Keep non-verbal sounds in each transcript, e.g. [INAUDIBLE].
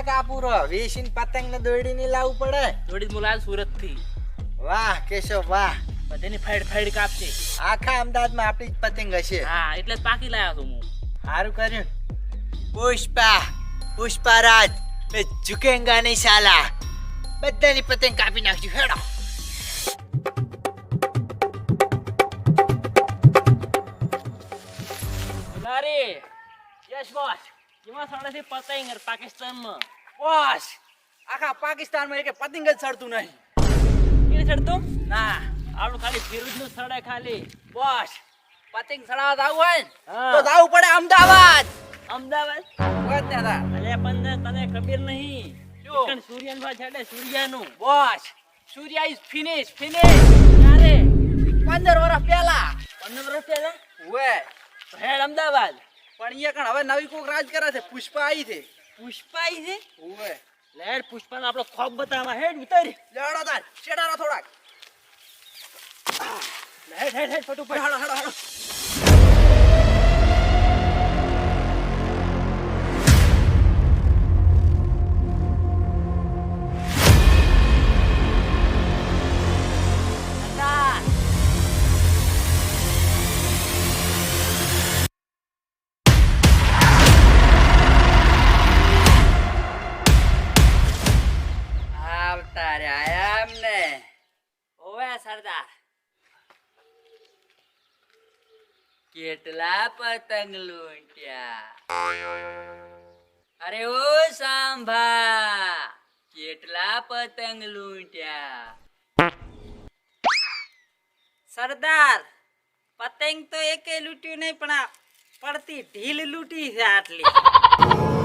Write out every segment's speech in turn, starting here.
ના કાપુરો. વેસીન પતંગ ને દોડી ને લાવવું પડે. દોડી મુલાલ સુરતથી વાહ કેશવ વાહ. બધાની ફાઈડ ફાઈડ કાપશે આખા અમદાવાદમાં આપણી જ પતંગ હશે. હા એટલે જ પાકી લાવ્યો છું હું. સારું કર્યું. પુષ્પા પુષ્પારાજ મેં ઝુકેંગા નહીં સાલા બધાની પતંગ કાપી નાખશું હેડો. યસ બોસ જેમાં સડે છે પતંગ પાકિસ્તાનમાં. બોસ. આખા પાકિસ્તાનમાં એક પતંગ જ સડતું નહીં. એ ચડતું? ના. આપણું ખાલી ફિરોજનું સડે ખાલી. બોસ. પતંગ સડાવવા આવું હોય ને તો જવું પડે અમદાવાદ. અમદાવાદ? હોય જ તને ખબર નહીં. શું? ચિકન સૂર્યનું ભાવ છેડે સૂર્યનું. Boss. Surya is finish finish ક્યારે? પંદર વર્ષ પહેલા. પંદર વર્ષ પહેલા? તો હેડ અમદાવાદ. પણ અહીંયા કણ હવે નવી કોક રાજ કરે છે. પુષ્પા આવી છે. પુષ્પા આવી છે? હોય લેડ પુષ્પાનો આપણો ખોબ બતાવવા હેડ ઉતર. લેડો તાર. શેડારો થોડાક. હેડ હેડ હેડ પર હાડો હાડો હાડો રહ્યા એમને ઓવે સરદાર કેટલા પતંગ લૂંટ્યા અરે ઓ સાંભા કેટલા પતંગ લૂંટ્યા સરદાર પતંગ તો એકે લૂંટ્યું નહીં પણ પડતી ઢીલ લૂંટી છે આટલી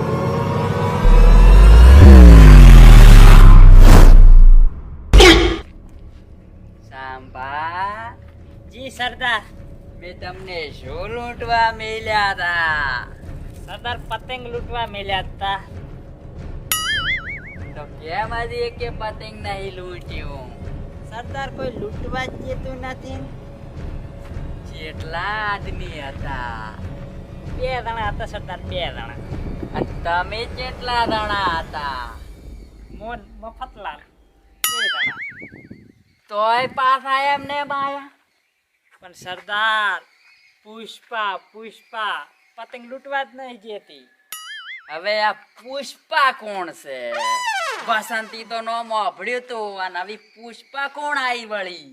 સાંભા. જી સરદાર. મેં તમને શું લૂંટવા મેલ્યા હતા સરદાર પતંગ લૂંટવા મેલ્યા હતા તો કેમ હજી એકે પતંગ નહીં લૂંટ્યું? સરદાર કોઈ લૂંટવા જ જતું નથી. જેટલા આદમી હતા. બે જણા હતા સરદાર બે જણા અને તમે કેટલા જણા હતા? મોન મફતલાલ. તોય પાછા એમને માયા પણ સરદાર પુષ્પા પુષ્પા પતંગ લૂંટવા જ નહીં જતી. હવે આ પુષ્પા કોણ છે? વસંતી તો નો મોભળ્યું તું અને આવી પુષ્પા કોણ આવી વળી?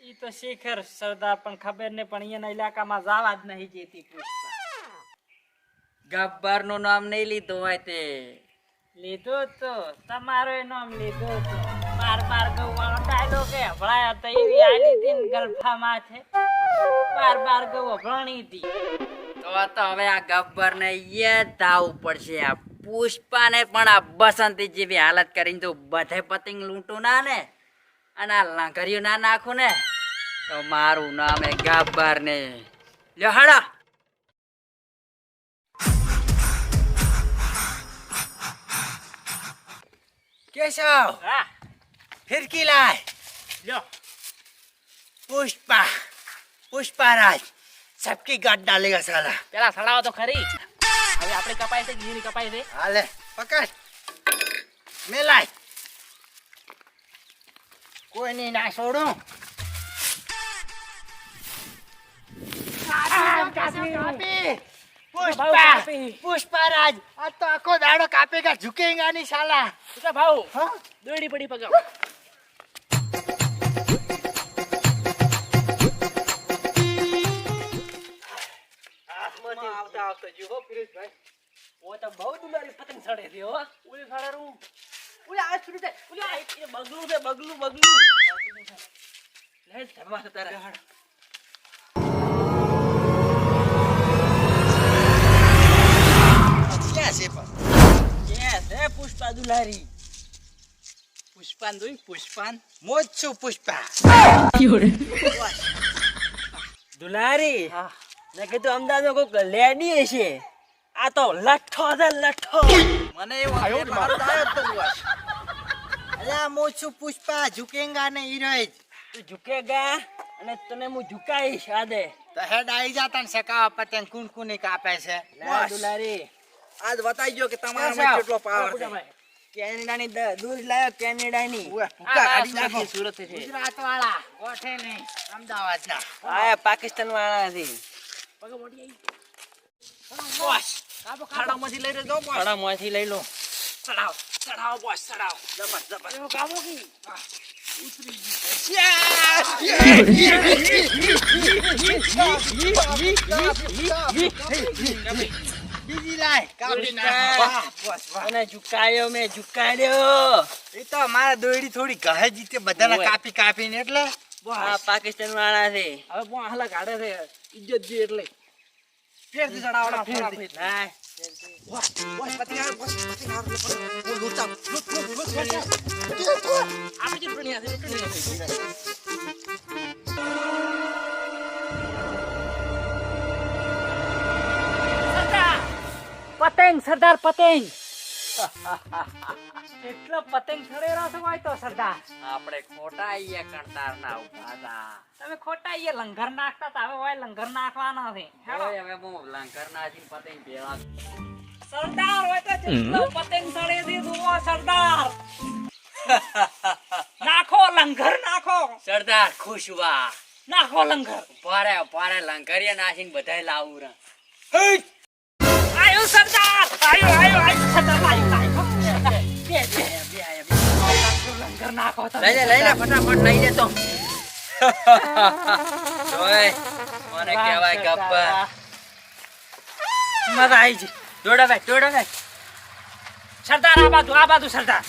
ઈ તો શિખર સરદાર પણ ખબર નહીં પણ અહીંયા ઇલાકામાં જવા જ નહીં જતી પુષ્પા. ગબ્બરનું નામ નહીં લીધું હોય તે. લીધું તો તમારો નામ લીધો તો. બાર પાર ગૌ ડાયલો કે હભળાયો તો એવી આલી હતી ને ગલ્ફામાં છે. બાર બાર ગૌ હભળાણી હતી તો તો હવે આ ગબ્બર ને યાદ ધાવવું પડશે. આ પુષ્પા ને પણ આ બસંતી જેવી હાલત કરીને તો બધે પતિંગ લૂંટું ના ને. અને આ લાંકરિયું ના નાખું ને. તો મારું નામ એ ગબ્બર ને લહડા હડો. કેશવ! હા. ફિરકી લાય લો પુષ્પા પુષ્પા રાજ સબકી ગાંઠ ડાલેગા સાલા પેલા સડાવો તો ખરી. હવે આપણે કપાય છે ઘીની કપાય છે. હાલે પકડ. મેલાય. કોઈને ના છોડું. પુષ્પા પુષ્પારાજ આ તો આખો દાડો કાપેગા ઝુકેગા ની શાલા ભાઉ દોડી પડી પગાવ. આવતા જુઓ પિયુષભાઈ ઓ તો બહુ દુલારી પતંગ સડે છે હો. ઓલી સડારું ઓલે આ શું છે? ઓલી આ એ બગલું છે બગલું બગલું. લે છે તારે. ક્યાં છે પણ? yes હે પુષ્પા દુલારી? પુષ્પાન જોઈ પુષ્પાન? મોજ છું પુષ્પા. [LAUGHS] દુલારી. મેં કીધું અમદાવાદમાં કોઈક લેડી છે આ તો લઠ્ઠો છે લઠ્ઠો. મને એવું. અલ્યા મોજ છું પુષ્પા ઝુકેંગા ને હીરો તું ઝુકેગા અને તને હું ઝુકાઈશ આદે. તો હેડ આવી જાતા ને સકાવા પતંગ કુણ કુની કાપે છે. દુલારી આજ બતાવી ગયો કે. તમારામાં કેટલો પાવર છે. કેનેડાની દૂધ લાયો કેનેડાની. સુરત છે. ગુજરાત વાળા ગોઠે નહીં અમદાવાદ ના આ પાકિસ્તાન વાળા છે બોસ ખાડામાંથી લઈ રહ્યો બોસ. ખડામાંથી લઈ લો. ચડાવ ચડાવ બોસ ચડાવ. જબર જબર. એવું કામો કી? બીજી લાય કાપી નાખ. વાહ અને ઝુકાયો મેં ઝુકાડ્યો. એ તો મારા દોયડી થોડી કહે જીતે બધાને. કાપી કાપીને એટલે. પાકિસ્તાન વાળા છે. હવે બો હાલા કાઢે છે. ઇજ્જત જે એટલે ફેરથી ચડાવડા ફેરથી સરદાર પતંગ સરદાર પતંગ એટલો પતંગ ચડેલો છો ભાઈ તો સરદાર. આપણે ખોટા અહીંયા કણતાર ના ઊભા હતા તમે ખોટા એ લંગર નાખતા તા હવે ભાઈ લંગર નાખવાના છે. હેડો. હવે હું લંગર નાખી પતંગ ભેળા સરદાર હોય તો જેટલો પતંગ ચડે છે જુઓ સરદાર. નાખો લંગર નાખો. સરદાર ખુશ વા. નાખો લંગર. પારે પારે લંગરિયા નાખીને બધાય લાવું રા. આયો સરદાર. આયો આયો આયો સરદાર આયો. લંગર નાખો તમે. લઈ લે લઈ લે ફટાફટ લઈ લે તો. ઓય મને કહેવાય ગપ્પા. મજા આવી છે દોડો ભાઈ દોડો ભાઈ. સરદાર આ બાજુ આ બાજુ સરદાર.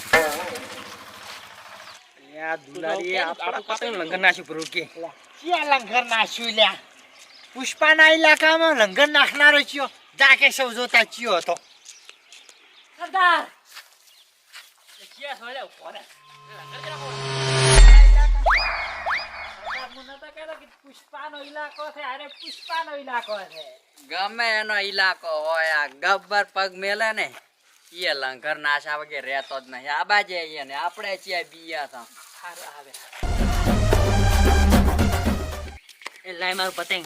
ક્યાં લંગર નાખ્યું લ્યા? પુષ્પાના ઇલાકામાં લંગર નાખનારો ચિયો. જાકે સૌ જોતા ચિયો હતો. સરદાર. ક્યાં સોળે ઊભો લંગર પુષ્પાનો ઇલાકો છે અરે પુષ્પાનો ઇલાકો છે ગમે એનો ઇલાકો હોય આ ગબ્બર પગ મેલે ને એ લંકર નાશા વગેરે રહેતો જ નહીં. આ બાજે આઈએ ને આપણે છીએ બીયા તો આવે એ લાય મારું પતંગ.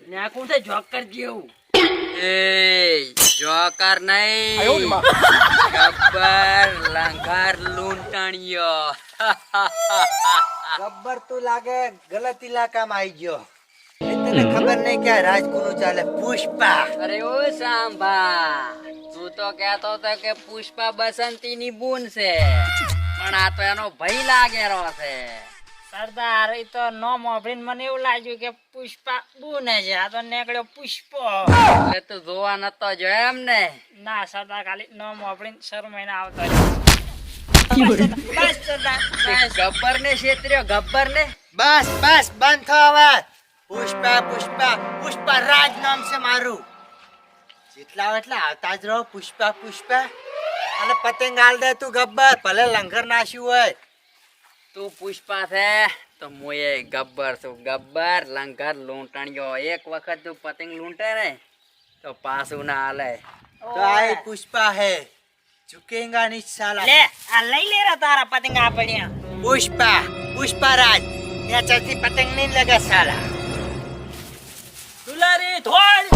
ને આ કોણ છે? જોકર જેવું એ જોકર નહીં ગબ્બર લંકર લૂંટણીયો ગબ્બર તો લાગે ગલત ઇલાકામાં આવી ગયો તને ખબર નહીં કે આ રાજકુનું ચાલે પુષ્પા અરે ઓ સાંભા તું તો કહેતો હતો કે પુષ્પા બસંતી ની બૂન છે પણ આ તો એનો ભય લાગેલો છે સરદાર એ તો નો મોભરીને મને એવું લાગ્યું કે પુષ્પા બુને છે આ તો નીકળ્યો પુષ્પો. એટલે તું જોવા નતો જો એમ ને ના સરદાર ખાલી નો સર શરમાઈને આવતો ગબ્બર ને છેતર્યો ગબ્બર ને? બસ બસ બંધ થો અવાજ પુષ્પા પુષ્પા પુષ્પા રાજ નામ છે મારું. જેટલા એટલા આવતા જ રહો પુષ્પા પુષ્પા. અને પતંગ હાલ દે તું ગબ્બર ભલે લંગર નાશ્યું હોય. તું પુષ્પા છે તો મોએ ગબ્બર છું ગબ્બર લંકર લૂંટણ્યો. એક વખત તું પતંગ લૂંટે ને તો પાછું ના હાલે. તો આ પુષ્પા હે ઝુકેંગા નહીં સાલા. લે આ લઈ લે રા તારા પતંગ આ પડ્યા પુષ્પા પુષ્પા રાજ. ચડતી પતંગ નહીં લગે સાલા. દુલારી ધોળ